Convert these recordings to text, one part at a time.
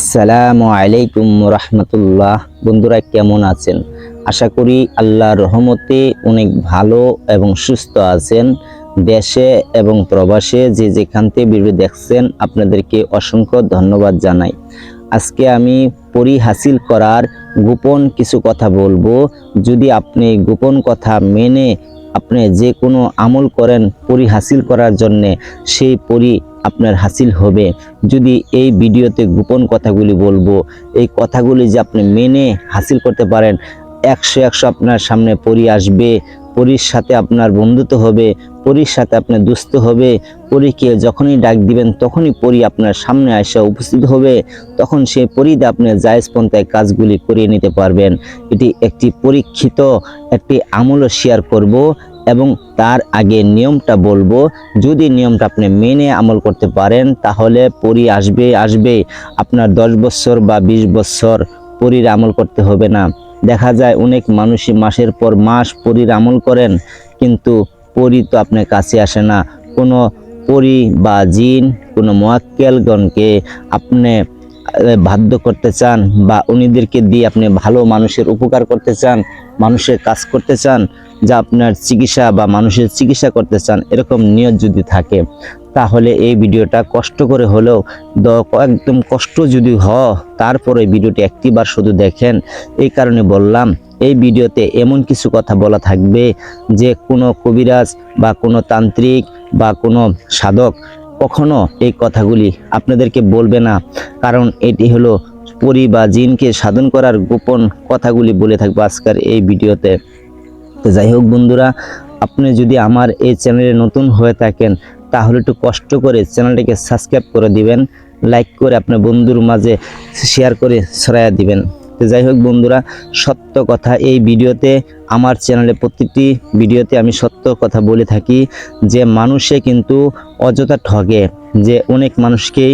আসসালামু আলাইকুম রহমতুল্লাহ। বন্ধুরা কেমন আছেন? আশা করি আল্লাহর রহমতে অনেক ভালো এবং সুস্থ আছেন। দেশে এবং প্রবাসে যে যেখান থেকে ভিডিও দেখছেন, আপনাদেরকে অসংখ্য ধন্যবাদ জানাই। আজকে আমি পরি হাসিল করার গোপন কিছু কথা বলব। যদি আপনি গোপন কথা মেনে আপনি যে কোনো আমল করেন, পরি হাসিল করার জন্যে সেই পরি আপনার হাসিল হবে। যদি এই ভিডিওতে গোপন কথাগুলি বলব, এই কথাগুলি যে আপনি মেনে হাসিল করতে পারেন, একশো একশো আপনার সামনে পরি আসবে। পরীর সাথে আপনার বন্ধুত্ব হবে, পরীর সাথে আপনার দুস্থ হবে, পরীকে যখনই ডাক দিবেন তখনই পরি আপনার সামনে আসা উপস্থিত হবে, তখন সেই পরিতে আপনি জায়েজ পন্থায় কাজগুলি করিয়ে নিতে পারবেন। এটি একটি পরীক্ষিত, একটি আমলও শেয়ার করব এবং তার আগে নিয়মটা বলব, যদি নিয়মটা আপনি মেনে আমল করতে পারেন, তাহলে পরি আসবে আসবে। আপনার দশ বছর বা ২০ বছর পরির আমল করতে হবে না। দেখা যায় অনেক মানুষই মাসের পর মাস পরির আমল করেন, কিন্তু পরি তো আপনার কাছে আসে না। কোনো পরী বা জিন, কোনো মোয়াক্কেলগণকে আপনি বাধ্য করতে চান বা উনিদেরকে দিয়ে আপনি ভালো মানুষের উপকার করতে চান, মানুষের কাজ করতে চান যা আপনার চিকিৎসা বা মানুষের চিকিৎসা করতে চান, এরকম নিয়ত যদি থাকে, তাহলে এই ভিডিওটা কষ্ট করে হলেও একদম কষ্ট যদি হ, তারপরে ভিডিওটি একটিবার শুধু দেখেন। এই কারণে বললাম, এই ভিডিওতে এমন কিছু কথা বলা থাকবে যে কোনো কবিরাজ বা কোনো তান্ত্রিক বা কোনো সাধক কখনো এই কথাগুলি আপনাদেরকে বলবে না। কারণ এটি হলো পরি বা জিনকে সাধন করার গোপন কথাগুলি বলে থাকব আজকের এই ভিডিওতে। তো যাই হোক বন্ধুরা, আপনি যদি আমার এই চ্যানেলে নতুন হয়ে থাকেন, তাহলে একটু কষ্ট করে চ্যানেলটিকে সাবস্ক্রাইব করে দিবেন, লাইক করে আপনার বন্ধুর মাঝে শেয়ার করে ছড়াইয়া দিবেন। তো যাই হোক বন্ধুরা, সত্য কথা, এই ভিডিওতে, আমার চ্যানেলে প্রতিটি ভিডিওতে আমি সত্য কথা বলে থাকি, যে মানুষে কিন্তু অযথা ঠগে, যে অনেক মানুষকেই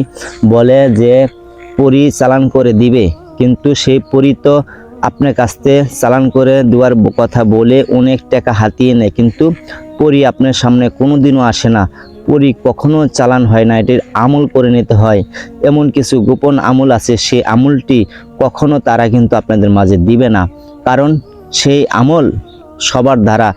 বলে যে পরি চালান করে দিবে, কিন্তু সেই পরি তো আপনার কাছ চালান করে দেওয়ার কথা বলে অনেক টাকা হাতিয়ে নেয়। কিন্তু পরি আপনার সামনে কোনো দিনও আসে না। পরি কখনো চালান হয় না, এটির আমল করে নিতে হয়। এমন কিছু গোপন আমল আছে, সেই আমলটি কখনো তারা কিন্তু আপনাদের মাঝে দিবে না। কারণ সেই আমল সবার দ্বারা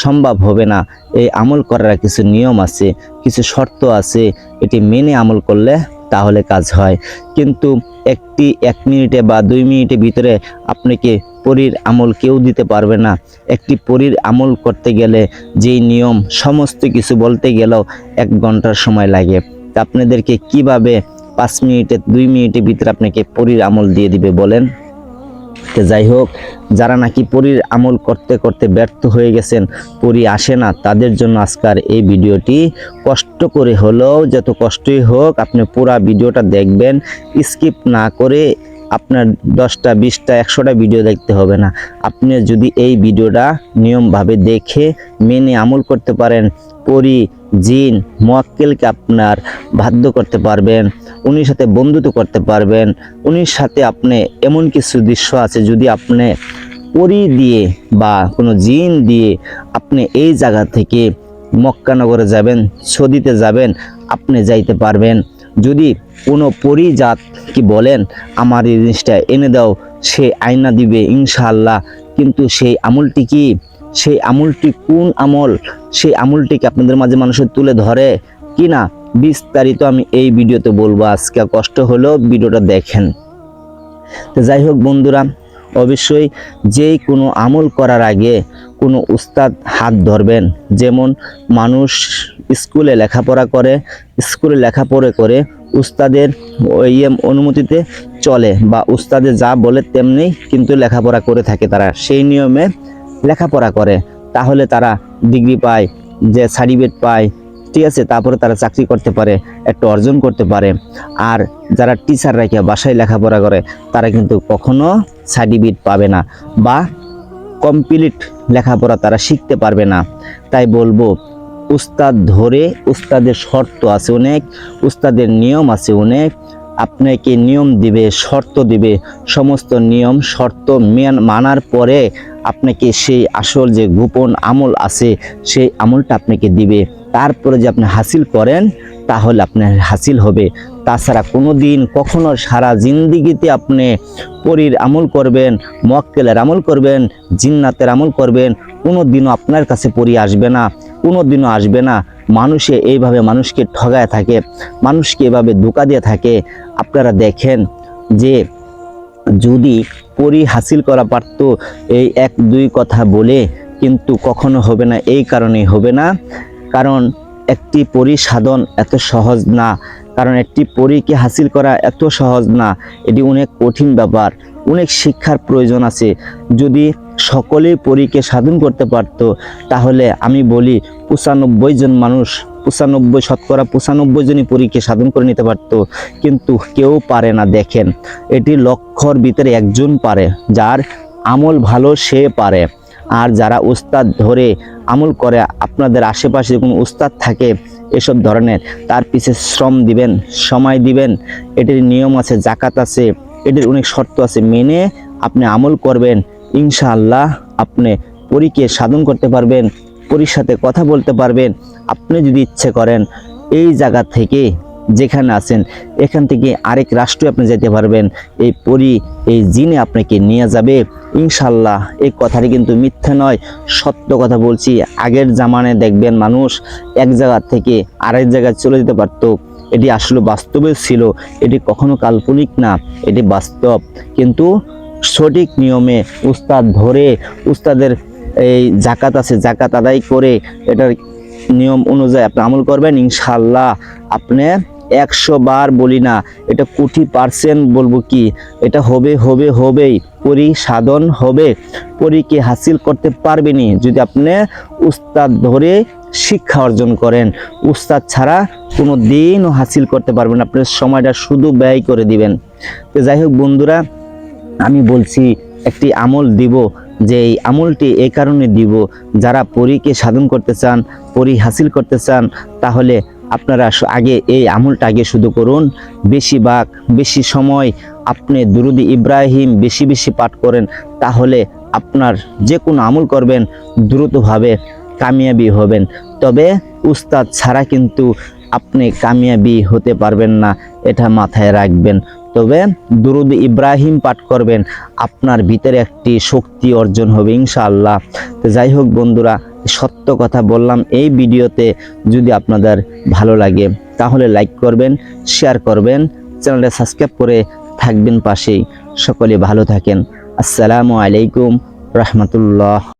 সম্ভব হবে না। এই আমল করার কিছু নিয়ম আছে, কিছু শর্ত আছে। এটি মেনে আমল করলে তাহলে কাজ হয়। কিন্তু একটি এক মিনিটে বা দুই মিনিটের ভিতরে আপনাকে পরীর আমল কেউ দিতে পারবে না। একটি পরীর আমল করতে গেলে যেই নিয়ম, সমস্ত কিছু বলতে গেলেও এক ঘণ্টার সময় লাগে। তা আপনাদেরকে কীভাবে পাঁচ মিনিটে, দুই মিনিটের ভিতরে আপনাকে পরীর আমল দিয়ে দিবে বলেন? তো যাই হোক, যারা নাকি পরীর আমল করতে করতে ব্যর্থ হয়ে গেছেন, পরি আসে না, তাদের জন্য আজকের এই ভিডিওটি কষ্ট করে হলেও যত কষ্টই হোক, আপনি পুরা ভিডিওটা দেখবেন, স্কিপ না করে আপনার দশটা, বিশটা, একশোটা ভিডিও দেখতে হবে না। আপনি যদি এই ভিডিওটা নিয়মভাবে দেখে, মেনে আমল করতে পারেন, পরি জিন, মোয়াক্কেলকে আপনার বাধ্য করতে পারবেন, উনির সাথে বন্ধুত্ব করতে পারবেন, উনির সাথে আপনি এমন কিছু দৃশ্য আছে যদি আপনি পরি দিয়ে বা কোনো জিন দিয়ে আপনি এই জায়গা থেকে মক্কানগরে যাবেন, সদিতে যাবেন, আপনি যাইতে পারবেন। যদি কোনো পরিজাত কি বলেন, আমার এই জিনিসটা এনে দাও, সে আয়না দিবে ইনশাআল্লাহ। কিন্তু সেই আমলটি কি? সেই আমলটি কোন আমল? সেই আমলটিকে আপনাদের মাঝে মানুষের তুলে ধরে কি না বিস্তারিত আমি এই ভিডিওতে বলব। আজকে কষ্ট হলেও ভিডিওটা দেখেন। তো যাই হোক বন্ধুরা, অবশ্যই যেই কোনো আমল করার আগে কোনো উস্তাদ হাত ধরবেন। যেমন মানুষ স্কুলে লেখাপড়া করে, স্কুলে লেখাপড়া করে উস্তাদের ওই অনুমতিতে চলে বা উস্তাদে যা বলে তেমনি কিন্তু লেখাপড়া করে থাকে তারা। সেই নিয়মে লেখাপড়া করে, তাহলে তারা ডিগ্রি পায়, যে সার্টিফিকেট পায়, ঠিক আছে, তারপরে তারা চাকরি করতে পারে, একটা অর্জন করতে পারে। আর যারা টিচার রেখে বাসায় লেখাপড়া করে, তারা কিন্তু কখনো সার্টিফিকেট পাবে না বা কমপ্লিট লেখাপড়া তারা শিখতে পারবে না। তাই বলব, উস্তাদ ধরে উস্তাদের শর্ত আছে অনেক, উস্তাদের নিয়ম আছে অনেক আপনাকে নিয়ম দিবে, শর্ত দিবে। সমস্ত নিয়ম, শর্ত মেন- মানার পরে আপনাকে সেই আসল যে গোপন আমল আছে, সেই আমলটা আপনাকে দিবে। তারপরে যে আপনি হাসিল করেন, তাহলে আপনার হাসিল হবে। তাছাড়া কোনো দিন কখনো সারা জিন্দিগিতে আপনি পরীর আমল করবেন মক্কেলের আমল করবেন, জিন্নাতের আমল করবেন কোনো দিনও আপনার কাছে পরি আসবে না কোনো দিনও আসবে না। মানুষে এইভাবে মানুষকে ঠগায় থাকে, মানুষকে এভাবে ধোকা দিয়ে থাকে। আপনারা দেখেন যে যদি পরি হাসিল করা পারতো এই এক, দুই কথা বলে, কিন্তু কখনো হবে না, এই কারণেই হবে না। কারণ একটি পরি সাধন এত সহজ না। কারণ একটি পরীকে হাসিল করা এত সহজ না। এটি অনেক কঠিন ব্যাপার, অনেক শিক্ষার প্রয়োজন আছে। যদি সকলেই পরীকে সাধন করতে পারতো। তাহলে আমি বলি, পঁচানব্বই জন মানুষ, পঁচানব্বই শতকরা পঁচানব্বই জনই পরীকে সাধন করে নিতে পারতো। কিন্তু কেউ পারে না, দেখেন, এটি লক্ষর ভিতরে একজন পারে, যার আমল ভালো সে পারে। আর যারা উস্তাদ ধরে আমল করে, আপনাদের আশেপাশে কোনো উস্তাদ থাকে এসব ধরনের, তার পিছে শ্রম দিবেন, সময় দিবেন, এটির নিয়ম আছে, জাকাত আছে, এটির অনেক শর্ত আছে। মেনে আপনি আমল করবেন ইনশাআল্লাহ আপনি পরীকে সাধন করতে পারবেন, পরীর সাথে কথা বলতে পারবেন, আপনি যদি ইচ্ছে করেন এই জায়গা থেকে যেখানে আছেন, এখান থেকে আরেক রাষ্ট্রে আপনি যেতে পারবেন, এই পরি এই জিনে আপনাকে নিয়ে যাবে। ইনশাল্লাহ এই কথাটি কিন্তু মিথ্যা নয়, সত্য কথা বলছি। আগের জামানে দেখবেন মানুষ এক জায়গা থেকে আরেক জায়গায় চলে যেতে পারতো। এটি আসলে বাস্তবে ছিল, এটি কখনো কাল্পনিক না, এটি বাস্তব। কিন্তু সঠিক নিয়মে উস্তাদ ধরে উস্তাদের এই জাকাত আছে জাকাত আদায় করে এটার নিয়ম অনুযায়ী আপনি আমল করবেন। ইনশাল্লাহ আপনি একশো বার বলি না, এটা কোটি পার্সেন্ট বলব কি? এটা হবে হবে, হবেই পরি সাধন হবে পরীকে হাসিল করতে পারবেনি যদি আপনি উস্তাদ ধরে শিক্ষা অর্জন করেন, উস্তাদ ছাড়া কোনো দিনও হাসিল করতে পারবেন। আপনার সময়টা শুধু ব্যয় করে দিবেন। তো যাই হোক বন্ধুরা আমি বলছি, একটি আমল দিব যে এই আমলটি এই কারণে দিব, যারা পরীকে সাধন করতে চান, পরি হাসিল করতে চান, তাহলে আপনারা আগে এই আমলটা আগে শুধু করুন। বেশি বাক, বেশি সময় আপনি দুরুদি ইব্রাহিম বেশি বেশি পাঠ করেন, তাহলে আপনার যে কোনো আমল করবেন, দ্রুতভাবে কামিয়াবি হবেন। তবে উস্তাদ ছাড়া কিন্তু আপনি কামিয়াবি হতে পারবেন না, এটা মাথায় রাখবেন। তবে দুরুদ ইব্রাহিম পাঠ করবেন, আপনার ভিতরে একটি শক্তি অর্জন হবে ইনশাআল্লাহ। তো যাই হোক বন্ধুরা, সত্য কথা বললাম এই ভিডিওতে, যদি আপনাদের ভালো লাগে তাহলে লাইক করবেন, শেয়ার করবেন, চ্যানেলটা সাবস্ক্রাইব করে থাকবেন পাশেই। সকলে ভালো থাকেন। আসসালামু আলাইকুম, রহমতুল্লাহ।